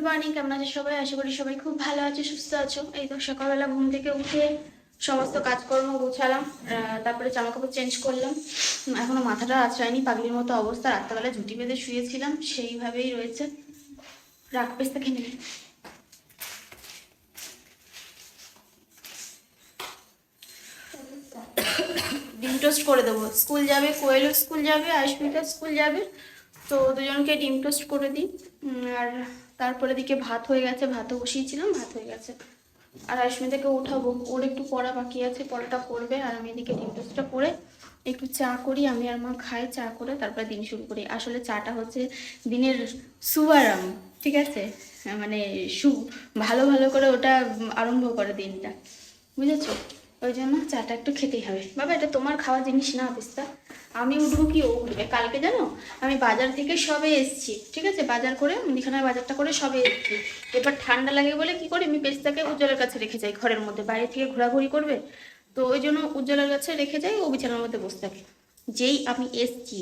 Good morning কেমন আছে সবাই? আশা করি সবাই খুব ভালো আছে, সুস্থ আছো। এই তো সকালবেলা ঘুম থেকে উঠে সমস্ত কাজকর্ম গোছালাম তারপরে জামা কাপড় চেঞ্জ করলাম এখনও মাথাটা আঁচড়ায়নি পাগলির মতো অবস্থা। রাত্রেবেলা জুটি বেঁধে শুয়েছিলাম, সেইভাবেই রয়েছে। রাগ পেস্তা খেয়ে। ডিম টোস্ট করে দেবো। স্কুল যাবে কোয়েলও স্কুল যাবে, আয়ুষ্মিতা স্কুল যাবে। তো দুজনকে ডিম টোস্ট করে দিই। আর তারপরে দিকে ভাত হয়ে গেছে, ভাতও বসিয়েছিলাম, ভাত হয়ে গেছে। আর আয়ুষ্মিতাকে উঠাবো, ওর একটু পড়া বাকি আছে, পড়াটা করবে, আর আমি এদিকে ডিম টোস্টটা করে একটু চা করি, আমি আর মা খাই, চা করে তারপরে দিন শুরু করি। আসলে চাটা হচ্ছে দিনের সুয়ারাম ঠিক আছে? মানে সু, ভালো ভালো করে ওটা আরম্ভ করে দিনটা, বুঝেছ? ওই জন্য চাটা একটু খেতেই হবে। বাবা, এটা তোমার খাওয়া জিনিস না পিস্তা আমি উঠবো কি, ও উঠবে কালকে জানো? আমি বাজার থেকে সবে এসছি, ঠিক আছে? বাজার করে, মুদিখানার বাজারটা করে সবে এসছি। এবার ঠান্ডা লাগে বলে কি করি, আমি পেস্তাকে উজ্জ্বলের কাছে রেখে যাই ঘরের মধ্যে। বাইরে থেকে ঘোরাঘুরি করবে, তো ওই জন্য উজ্জ্বলের কাছে রেখে যাই, ও বিছানার মধ্যে বসে থাকে। যেই আমি এসছি,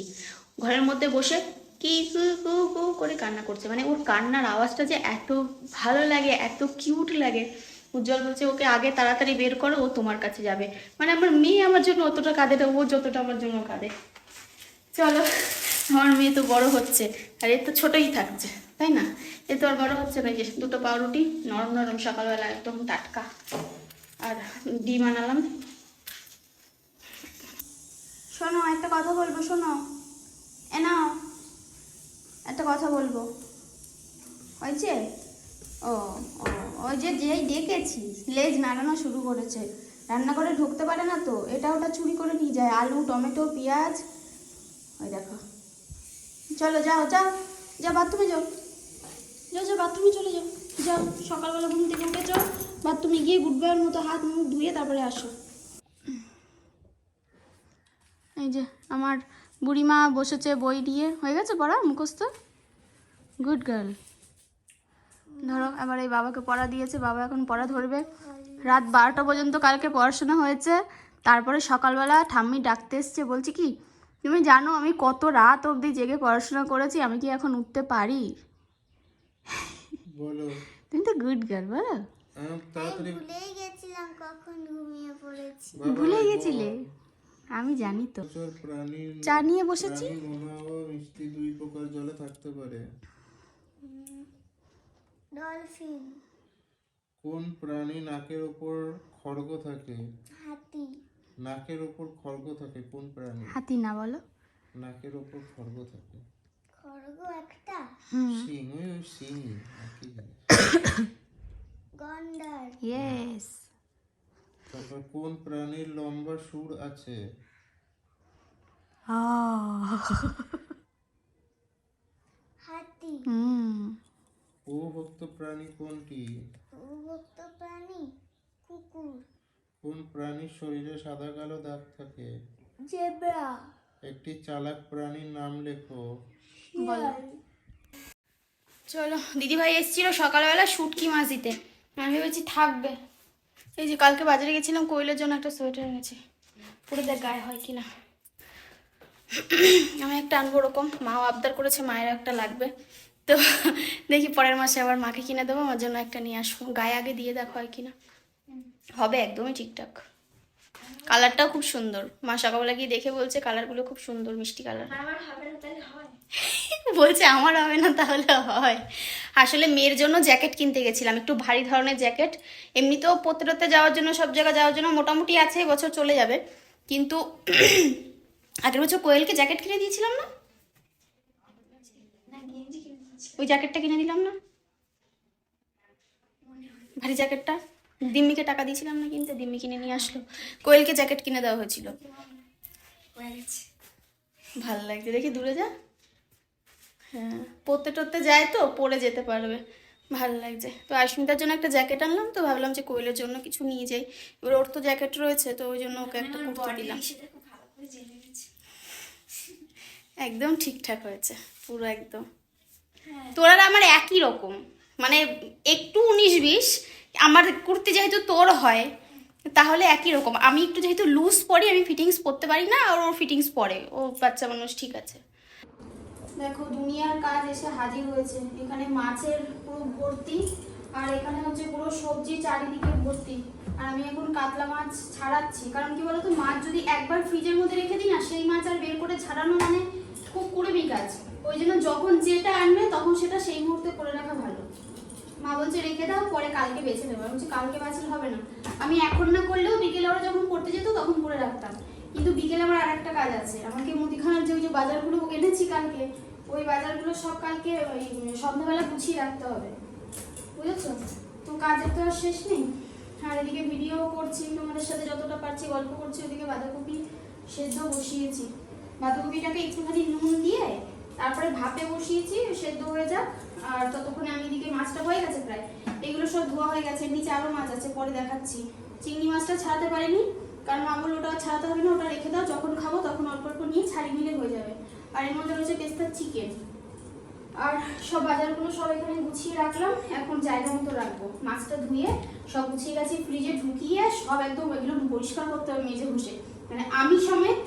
ঘরের মধ্যে বসে কি কু কু কু করে কান্না করছে। মানে ওর কান্নার আওয়াজটা যে এত ভালো লাগে, এত কিউট লাগে। উজ্জ্বল বলছে, ওকে আগে তাড়াতাড়ি বের করো, ও তোমার কাছে যাবে। মানে আমার মেয়ে আমার জন্য অতটা কাঁদে না, ও যতটা আমার জন্য কাঁদে। চলো, আমার মেয়ে তো বড় হচ্ছে, আর এ তো ছোটই থাকছে, তাই না? এ তো আর বড় হচ্ছে না যে দুটো পাউরুটি, নরম নরম সকালবেলা একদম টাটকা। আর ডিম আনালাম। শোনো, একটা কথা বলব, শোনো। এ নাও, একটা কথা বলব। হয়েছে? ও ওই যে যেই ডেকেছি, লেজ নাড়ানো শুরু করেছে। রান্না করে ঢুকতে পারে না তো, এটা ওটা চুরি করে নিয়ে যায়, আলু, টমেটো, পেঁয়াজ। ওই দেখো। চলো যাও যাও যা বাথরুমে যাও। যাও যাও বাথরুমে চলে যাও। যাও, সকালবেলা ঘুম থেকে উঠে যাও বাথরুমে গিয়ে গুড বয়ের মতো হাত মুখ ধুয়ে তারপরে আসো। এই যে আমার বুড়িমা বসেছে বই দিয়ে। হয়ে গেছে পড়া, মুখস্থ? Good girl. ধরো আবার এই বাবাকে পড়া দিয়েছে বাবা এখন পড়া ধরবে। রাত বারোটা পর্যন্ত কালকে পড়াশোনা হয়েছে। তারপরে সকালবেলা ঠাম্মি ডাকতে এসছে বলছি কি তুমি জানো আমি কত রাত অবধি জেগে পড়াশোনা করেছি আমি কি এখন উঠতে পারি? বলো। তুমি তো গুড গার্ল বলো। বাবা, ভুলে গেছিলে? আমি জানি তো। চা নিয়ে বসেছি? মিষ্টি দুই প্রকার জলে থাকতে পারে। ডলফিন। কোন প্রাণী নাকের উপর খড়গ থাকে? হাতি। নাকের ওপর খড়গ থাকে কোন প্রাণী? হাতি না বলো। নাকের ওপর খড়গ থাকে। খড়গ একটা। সিং ওই ওই সিং একই গন্ডার। ইয়েস তারপর কোন প্রাণীর লম্বা সুর আছে? হাতি। হুম। প্রভুক্ত প্রাণী কোনটি? উভক্ত প্রাণী কুকুর। কোন প্রাণীর শরীরে সাদা কালো দাগ থাকে? জেব্রা। একটি চালাক প্রাণীর নাম লেখো। বলো। চলো দিদিভাই এসেছিল সকালবেলা শুটকি মাছ দিতে আমি ভেবেছি থাকবে। এই যে কালকে বাজারে গেছিলাম কোয়েলের জন্য একটা সোয়েটার এনেছি। পুরো দেখ গায়ে হয় কি না আমি একটা আনব ওরকম। মাও আবদার করেছে মায়ের একটা লাগবে। তো দেখি পরের মাসে আবার মাকে কিনে দেবো আমার জন্য একটা নিয়ে আসব। গায়ে আগে দিয়ে দেখো হয় কিনা হবে একদমই ঠিকঠাক। কালারটাও খুব সুন্দর। মা সকালবেলা গিয়ে দেখে বলছে কালারগুলো খুব সুন্দর মিষ্টি কালার বলছে আমার হবে না তাহলে হয়। আসলে মেয়ের জন্য জ্যাকেট কিনতে গেছিলাম একটু ভারী ধরনের জ্যাকেট এমনিতেও পত্রতে যাওয়ার জন্য সব জায়গায় যাওয়ার জন্য মোটামুটি আছে বছর চলে যাবে। কিন্তু আগের বছর কোয়েলকে জ্যাকেট কিনে দিয়েছিলাম না? ওই জ্যাকেটটা কিনে দিলাম না? ভারী জ্যাকেটটা? দিম্মিকে টাকা দিয়েছিলাম না কিনতে দিম্মি কিনে নিয়ে আসলো। কোয়েলকে জ্যাকেট কিনে দেওয়া হয়েছিল। ভালো লাগছে। দেখি দূরে যা। হ্যাঁ পড়তে টরতে যায় তো পরে যেতে পারবে। ভালো লাগছে। তো আশ্মিতার জন্য একটা জ্যাকেট আনলাম তো ভাবলাম যে কোয়েলের জন্য কিছু নিয়ে যাই। এবার ওর তো জ্যাকেট রয়েছে তো ওই জন্য ওকে একটা কুর্তি দিলাম। একদম ঠিকঠাক হয়েছে পুরো একদম। তোর আর আমার একই রকম। মানে একটু উনিশ বিশ, আমার কুর্তি যেহেতু তোর হয়, তাহলে একই রকম। আমি একটু যেহেতু লুজ পরি আমি ফিটিংস পরতে পারি না, আর ওর ফিটিংস পরে ও বাচ্চা মানুষ, ঠিক আছে। দেখো, দুনিয়ার কাজ এসে হাজির হয়েছে। এখানে মাছের পুরো ভর্তি, আর এখানে হচ্ছে পুরো সবজি চারিদিকে ভর্তি। আর আমি এখন কাতলা মাছ ছাড়াচ্ছি। কারণ কি বলতো, মাছ যদি একবার ফ্রিজের মধ্যে রেখে দিই না, সেই মাছ আর বের করে ছাড়ানো মানে খুব কুড়েমি কাজ। ওই জন্য যখন যেটা আনবে, তখন সেটা সেই মুহূর্তে করে রাখা ভালো। মা বলছে, রেখে দাও, পরে কালকে বেছে নেব। আমি বলছি, কালকে বাঁচলে হবে না। আমি এখন না করলেও বিকেলে ওরা যখন করতে যেত, তখন করে রাখতাম। কিন্তু বিকেলে আমার আর একটা কাজ আছে। আমাকে মুদিখানার যে ওই যে বাজারগুলো এনেছি কালকে, ওই বাজারগুলো সব কালকে ওই সন্ধ্যাবেলা গুছিয়ে রাখতে হবে। বুঝেছ? তো কাজের তো আর শেষ নেই। আর এদিকে ভিডিও করছি, তোমাদের সাথে যতটা পারছি গল্প করছি, ওদিকে বাঁধাকপি সেদ্ধ বসিয়েছি। বাঁধাকপিটাকে একটুখানি নুন দিয়ে তারপরে ভাপে বসিয়েছি সেদ্ধ হয়ে যাক। আর ততক্ষণে আমি এদিকে মাছটা হয়ে গেছে প্রায়। এগুলো সব ধোয়া হয়ে গেছে, নিচে আরও মাছ আছে, পরে দেখাচ্ছি। চিংড়ি মাছটা ছাড়াতে পারিনি, কারণ মা বলল ওটা ছাড়াতে হবে না, ওটা রেখে দাও। যখন খাব তখন অল্প অল্প নিয়ে ছাড়ি মিলে হয়ে যাবে। আর এর মধ্যে রয়েছে পেস্তার চিকেন। আর সব বাজারগুলো সব এখানে গুছিয়ে রাখলাম। এখন জায়গা মতো রাখব। মাছটা ধুয়ে সব গুছিয়ে গেছি ফ্রিজে ঢুকিয়ে সব একদম এগুলো পরিষ্কার করতে হবে মেজে ঘষে। মানে আমি সমেত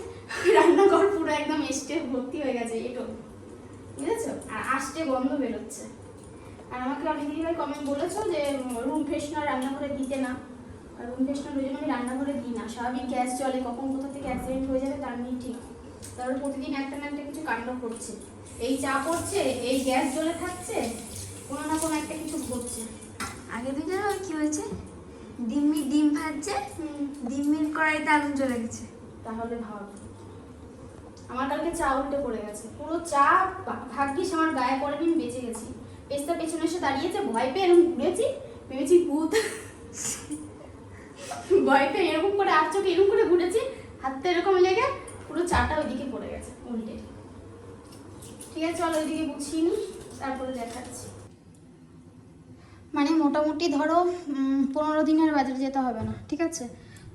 রান্নাঘর পুরো একদম এস্টে ভর্তি হয়ে গেছে এটো বুঝেছ? আর আসতে গন্ধ বেরোচ্ছে। আর আমাকে অনেক দিদিভাই কমেন্ট বলেছ যে রুম ফ্রেশনার রান্নাঘরে দিতে না। আর রুম ফ্রেশনার ওই জন্য আমি রান্নাঘরে দিই না। স্বাভাবিক গ্যাস জলে কখন কোথা থেকে অ্যাক্সিডেন্ট হয়ে যাবে তার নিয়ে ঠিক। তারপর প্রতিদিন একটা না একটা কিছু কাণ্ড করছে। এই চা পড়ছে এই গ্যাস জ্বলে থাকছে কোনো না কোনো একটা কিছু ঘটছে। আগে দিন জানো কি হয়েছে? ডিম্মি ডিম ভাজছে ডিম্মির কড়াইতে আগুন জ্বলে গেছে। তাহলে ভাব আমার কালকে চা উল্টে পড়ে গেছে। পুরো চা ভাগ্যিস আমার গায়ে পড়েনি আমি বেঁচে গেছি। পেস্তা পেছনে এসে দাঁড়িয়েছে ভয় পেয়ে এরকম ঘুরেছি, ভেবেছি ভূত। ভয় পেয়ে এরকম করে আর চোখে এরকম করে ঘুরেছি, হাতটা এরকম লেগে পুরো চাটা ওইদিকে পড়ে গেছে, উল্টে। ঠিক আছে, চলো ওইদিকে গুছিয়ে নিই তারপরে দেখাচ্ছি। মানে মোটামুটি ধরো পনেরো দিনের বাজারে যেতে হবে না, ঠিক আছে?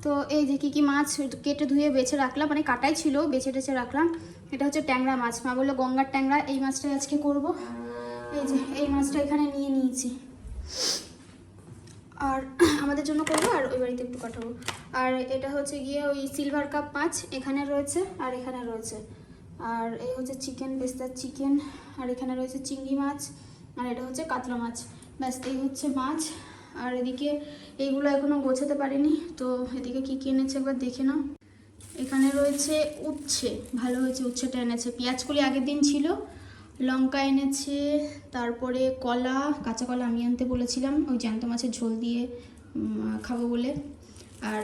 তো এই যে কী কী মাছ কেটে ধুয়ে বেছে রাখলাম মানে কাটাই ছিল, বেছে টেছে রাখলাম। এটা হচ্ছে ট্যাংরা মাছ। মা বলল, গঙ্গার ট্যাংরা, এই মাছটাই আজকে করব। এই যে, এই মাছটা এখানে নিয়ে নিয়েছি। আর আমাদের জন্য করব, আর ওই বাড়িতে একটু পাঠাবো। আর এটা হচ্ছে গিয়ে ওই সিলভার কাপ মাছ, এখানে রয়েছে আর এখানে রয়েছে। আর এই হচ্ছে চিকেন বেস্তার চিকেন আর এখানে রয়েছে চিংড়ি মাছ, আর এটা হচ্ছে কাতলা মাছ। ব্যাস, এই হচ্ছে মাছ। আর এদিকে এইগুলো এখনও গোছাতে পারিনি, তো এদিকে কী কী এনেছে একবার দেখে নাও। এখানে রয়েছে উচ্ছে, ভালো হয়েছে উচ্ছেটা এনেছে। পেঁয়াজকলি আগের দিন ছিল, লঙ্কা এনেছে, তারপরে কলা, কাঁচা কলা আমি আনতে বলেছিলাম, ওই জ্যান্ত মাছের ঝোল দিয়ে খাব বলে। আর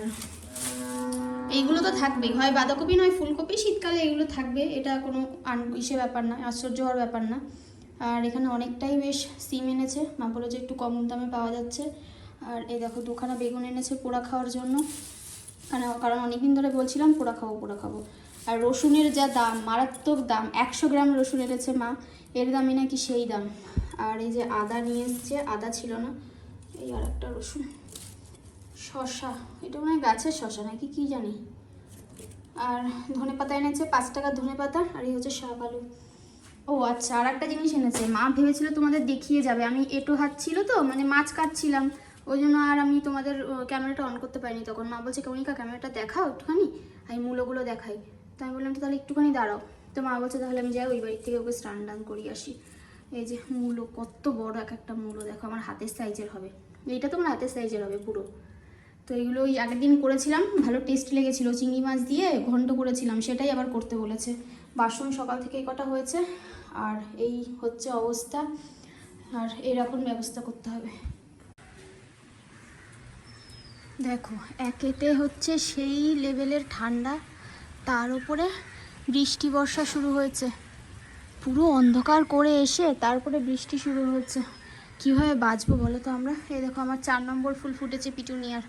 এইগুলো তো থাকবেই, হয় বাঁধাকপি নয়, ফুলকপি, শীতকালে এগুলো থাকবে, এটা কোনো আন, ইসে ব্যাপার না, আশ্চর্য হওয়ার ব্যাপার না। আর এখানে অনেকটাই বেশ সিম এনেছে। মা বলে যে একটু কম দামে পাওয়া যাচ্ছে। আর এই দেখো, দুখানা বেগুন এনেছে পোড়া খাওয়ার জন্য। কারণ কারণ অনেকদিন ধরে বলছিলাম, পোড়া খাব পোড়া খাব। আর রসুনের যা দাম, মারাত্মক দাম, একশো গ্রাম রসুন এনেছে মা। এর দামই নাকি সেই দাম। আর এই যে আদা নিয়ে এসছে, আদা ছিল না, এই আর একটা রসুন। শশা এটা মানে গাছের শশা নাকি, কি জানি। আর ধনে পাতা এনেছে, পাঁচ টাকার ধনে পাতা আর এই হচ্ছে শাক আলু। ও আচ্ছা আর একটা জিনিস এনেছে। মা ভেবেছিল তোমাদের দেখিয়ে যাবে। আমি এটো হাত ছিল তো মানে মাছ কাটছিলাম। ওই জন্য আর আমি তোমাদের ক্যামেরাটা অন করতে পারিনি তখন। মা বলছে, কৌনিকা, ক্যামেরাটা দেখাও একটুখানি। আমি মূলোগুলো দেখাই। তো আমি বললাম, তো তাহলে একটুখানি দাঁড়াও। তো মা বলছে, তাহলে আমি যাই, ওই বাড়ি থেকে ওকে স্নান টান করিয়ে আসি। এই যে মূলো, কত বড় এক একটা মূলো, দেখো আমার হাতের সাইজের হবে। এইটা তো আমার হাতের সাইজের হবে পুরো। তো এইগুলো ওই আগের দিন করেছিলাম, ভালো টেস্ট লেগেছিল। চিংড়ি মাছ দিয়ে ঘন্ট করেছিলাম, সেটাই আবার করতে বলেছে। বাসন সকাল থেকে কটা হয়েছে? আর এই হচ্ছে অবস্থা, আর এরকম ব্যবস্থা করতে হবে। দেখো, একেতে হচ্ছে সেই লেভেলের ঠান্ডা, তার উপরে বৃষ্টি বর্ষা শুরু হয়েছে। পুরো অন্ধকার করে এসে তারপরে বৃষ্টি শুরু হয়েছে। কীভাবে বাঁচবো বলো তো আমরা? এই দেখো আমার চার নম্বর ফুল ফুটেছে পিটুনিয়ার।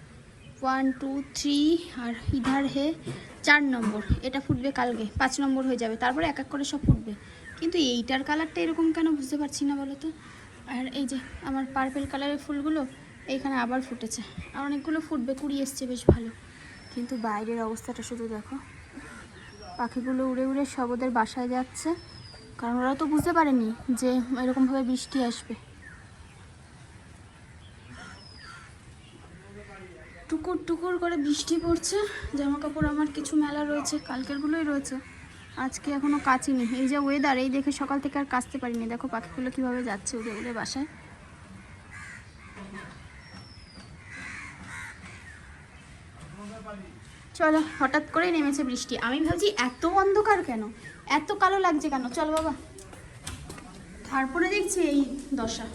ওয়ান টু থ্রি আর ইধার হে চার নম্বর। এটা ফুটবে কালকে, পাঁচ নম্বর হয়ে যাবে। তারপরে এক এক করে সব ফুটবে। কিন্তু এইটার কালারটা এরকম কেন বুঝতে পারছি না বলো তো? আর এই যে আমার পার্পেল কালারের ফুলগুলো, এইখানে আবার ফুটেছে। আর অনেকগুলো ফুটবে, কুড়ি এসছে, বেশ ভালো। কিন্তু বাইরের অবস্থাটা শুধু দেখো। পাখিগুলো উড়ে উড়ে সব ওদের বাসায় যাচ্ছে। কারণ ওরা তো বুঝতে পারেনি যে এরকমভাবে বৃষ্টি আসবে। টুকুর টুকুর করে বৃষ্টি পড়ছে। জামা কাপড় আমার কিছু মেলা রয়েছে, কালকেরগুলোই রয়েছে। আজকে এখনও কাচিনি এই যে ওয়েদার এই দেখে সকাল থেকে আর কাচতে পারিনি। দেখো পাখিগুলো কীভাবে যাচ্ছে উড়ে উড়ে বাসায়। চলো, হঠাৎ করে নেমেছে বৃষ্টি। আমি ভাবছি, এত অন্ধকার কেন? এত কালো লাগছে কেন? চল বাবা। তারপরে দেখছি এই দশা।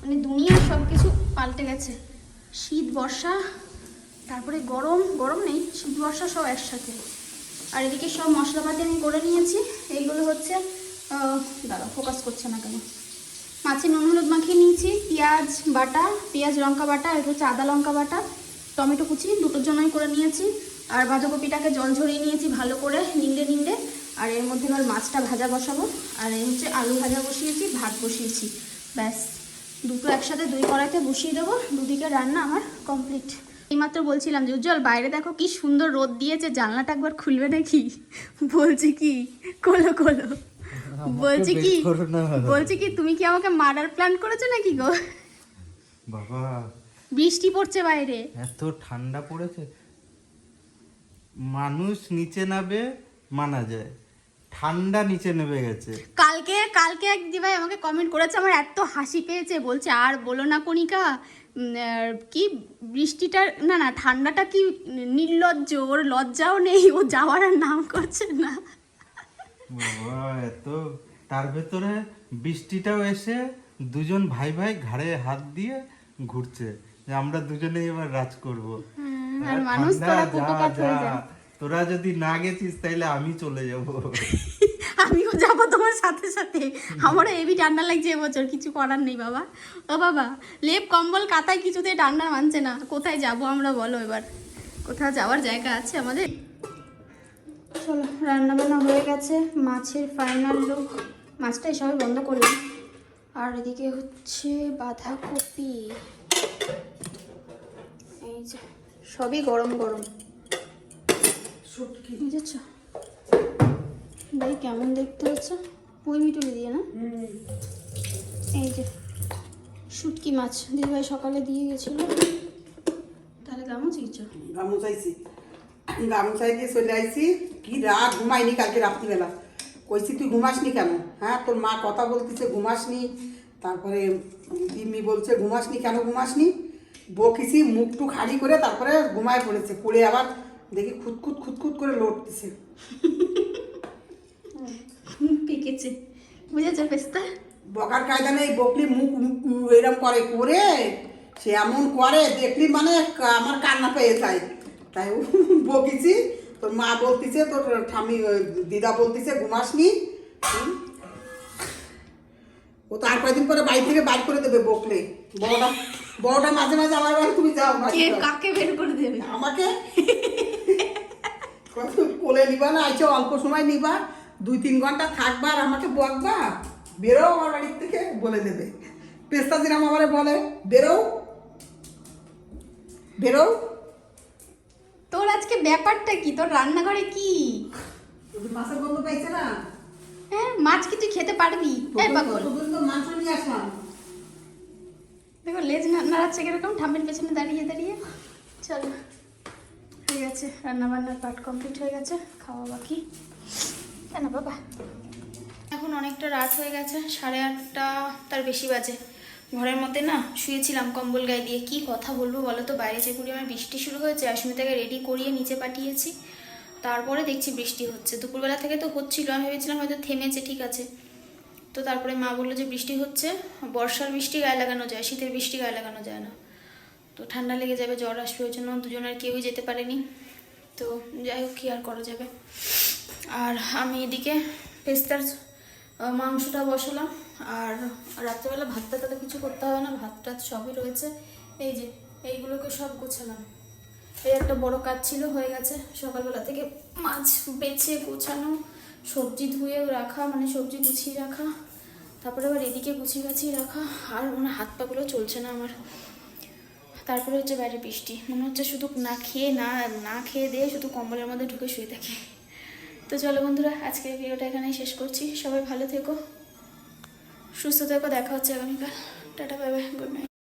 মানে দুনিয়ার সব কিছু পাল্টে গেছে। শীত, বর্ষা, তারপরে গরম গরম নেই, শীত, বর্ষা সব একসাথে। আর এদিকে সব মশলাপাতি আমি করে নিয়েছি। এইগুলো হচ্ছে দাঁড়া ফোকাস করছে না কেন? মাছের নুন, হলুদ মাখিয়ে নিয়েছি, পেঁয়াজ বাটা, পেঁয়াজ লঙ্কা বাটা এটা হচ্ছে আদা লঙ্কা বাটা, টমেটো কুচি, দুটোর জন্যই করে নিয়েছি। আর বাঁধাকপিটাকে জল ঝরিয়ে নিয়েছি ভালো করে, নিংড়ে নিংড়ে। আর এর মধ্যে এবার মাছটা ভাজা বসাবো। আর এই হচ্ছে আলু ভাজা বসিয়েছি, ভাত বসিয়েছি। ব্যাস, দুটো একসাথে দুই কড়াইতে বসিয়ে দেবো। দুদিকে রান্না আমার কমপ্লিট এইমাত্র বলছিলাম যে উজ্জ্বল বাইরে দেখো কি সুন্দর রোদ দিয়েছে জানলাটা একবার খুলবে নাকি? বলছি কি? কোলো কোলো বলছি কি? বলছি কি তুমি কি আমাকে মার্ডার প্ল্যান করেছ নাকি গো? বাবা। বৃষ্টি পড়ছে বাইরে। এত ঠান্ডা পড়েছে। মানুষ নিচে নাবে মানা যায়। ঠান্ডা নিচে নেমে গেছে। কালকে এক দিদিভাই আমাকে কমেন্ট করেছে আমার এত হাসি পেয়েছে বলছে আর বলো না কণিকা কি বৃষ্টিটা না না ঠান্ডাটা কি নির্লজ্জ ওর লজ্জাও নেই ও যাওয়ার আর নাম করছে না। এত তার ভেতরে বৃষ্টিটাও এসে দুজন ভাই ভাই ঘাড়ে হাত দিয়ে ঘুরছে যে আমরা দুজনেই এবার রাজ করব। আর মানুষ তোরা তোরা যদি না গেছিস তাইলে আমি চলে যাব। আমিও যাব তোমার সাথে সাথে। আমারও হেভি ঠান্ডা লাগছে এবছর কিছু করার নেই বাবা। ও বাবা লেপ কম্বল কাতায় কিছুতে ঠান্ডা মানছে না। কোথায় যাব আমরা বলো এবার। কোথাও যাওয়ার জায়গা আছে আমাদের? চলো রান্না বান্না হয়ে গেছে মাছের ফাইনাল লুক মাছটা এসবে বন্ধ করলাম আর এদিকে হচ্ছে বাঁধাকপি। এই যে সবই গরম গরম। বুঝেছ? ভাই, কেমন দেখতে হচ্ছে? ওই মিটুলি দিয়ে, না? এই যে, শুটকি মাছ। দিদিভাই সকালে দিয়ে গেছিল। তাহলে কেমন চিকিৎসা গামুছাইছি গামুছাই দিয়ে চলে আইছি। কি রাত, ঘুমাইনি কালকে রাত্রিবেলা। কইছি, তুই ঘুমাসনি কেন? হ্যাঁ তোর মা কথা বলতেছে, ঘুমাসনি। তারপরে দিম্মি বলছে, ঘুমাসনি কেন ঘুমাসনি? বকিছি, মুখটু খালি করে তারপরে ঘুমায় পড়েছে। পড়ে আবার দেখি খুঁতখুত খুঁতখুত করে লড়তেছে পেকেছে। বুঝেছ পেস্তা বকার কায়দা নেই বকলি মুখ এরম করে করে সে এমন করে দেখলি মানে আমার কান্না পেয়ে যায়। তাই বকিছি তোর মা বলতিছে তোর ঠামি দিদা বলতিছে ঘুমাসনি? ও তার কয়েকদিন পরে বাড়ি থেকে বাইর করে দেবে বকলে। বড়টা বড়টা মাঝে মাঝে আমার বাড়ি তুমি যাও। কাকে বের করে দেবে? আমাকে? কোলে নিবা না আইছো অল্প সময় নিবা। দুই তিন ঘণ্টা থাকবা আর আমাকে বকবা। বেরো আমার বাড়ির থেকে বলে দেবে। পেস্তা দিলাম আমারে বলে বেরো বেরো তোর আজকে ব্যাপারটা কি? তোর রান্নাঘরে কি? মাছের গন্ধ পাইছে না। হ্যাঁ মাছ কি তুই খেতে পারবি? এই পাগল। মাংস নিয়ে আসলাম। দেখো লেজ না- নাড়াচ্ছে কীরকম ঠাম্মির পেছনে দাঁড়িয়ে দাঁড়িয়ে। চলো হয়ে গেছে। রান্না বান্নার পার্ট কমপ্লিট হয়ে গেছে। খাওয়া বাকি। কেন বাবা? এখন অনেকটা রাত হয়ে গেছে, সাড়ে আটটা তার বেশি বাজে। ঘরের মধ্যে না শুয়েছিলাম কম্বল গায়ে দিয়ে। কি কথা বলব বলো তো? বাইরে যে কুড়ি আমার বৃষ্টি শুরু হয়েছে, অস্মিতাকে রেডি করিয়ে নিচে পাঠিয়েছি। তারপরে দেখছি বৃষ্টি হচ্ছে। দুপুরবেলা থেকে তো হচ্ছিল, আমি ভেবেছিলাম হয়তো থেমেছে, ঠিক আছে। তো তারপরে মা বলল যে বৃষ্টি হচ্ছে, বর্ষার বৃষ্টি গায়ে লাগানো যায়, শীতের বৃষ্টি গায়ে লাগানো যায় না। তো ঠান্ডা লেগে যাবে, জ্বর আসবে, ওই জন্য দুজনের কেউই যেতে পারেনি। তো যাই হোক, কী আর করা যাবে? আর আমি এদিকে পেস্তার মাংসটা বসালাম। আর রাত্রেবেলা ভাতটা তাতে কিছু করতে হবে না ভাত টাত সবই রয়েছে। এই যে, এইগুলোকে সব গোছালাম। এই একটা বড় কাজ ছিল, হয়ে গেছে। সকালবেলা থেকে মাছ বেছে গোছানো, সবজি ধুয়ে রাখা মানে সবজি গুছিয়ে রাখা। তারপরে আবার এদিকে গুছিয়ে গাছিয়ে রাখা। আর মানে হাত পাগুলো চলছে না আমার। তারপরে হচ্ছে বাইরে বৃষ্টি। মনে হচ্ছে শুধু না খেয়ে, না না খেয়ে দিয়ে শুধু কম্বলের মধ্যে ঢুকে শুয়ে থাকি। তো চলো বন্ধুরা, আজকের ভিডিওটা এখানেই শেষ করছি। সবাই ভালো থেকো, সুস্থ থেকো, দেখা হচ্ছে আগামীকাল। Tata, bye bye, good night.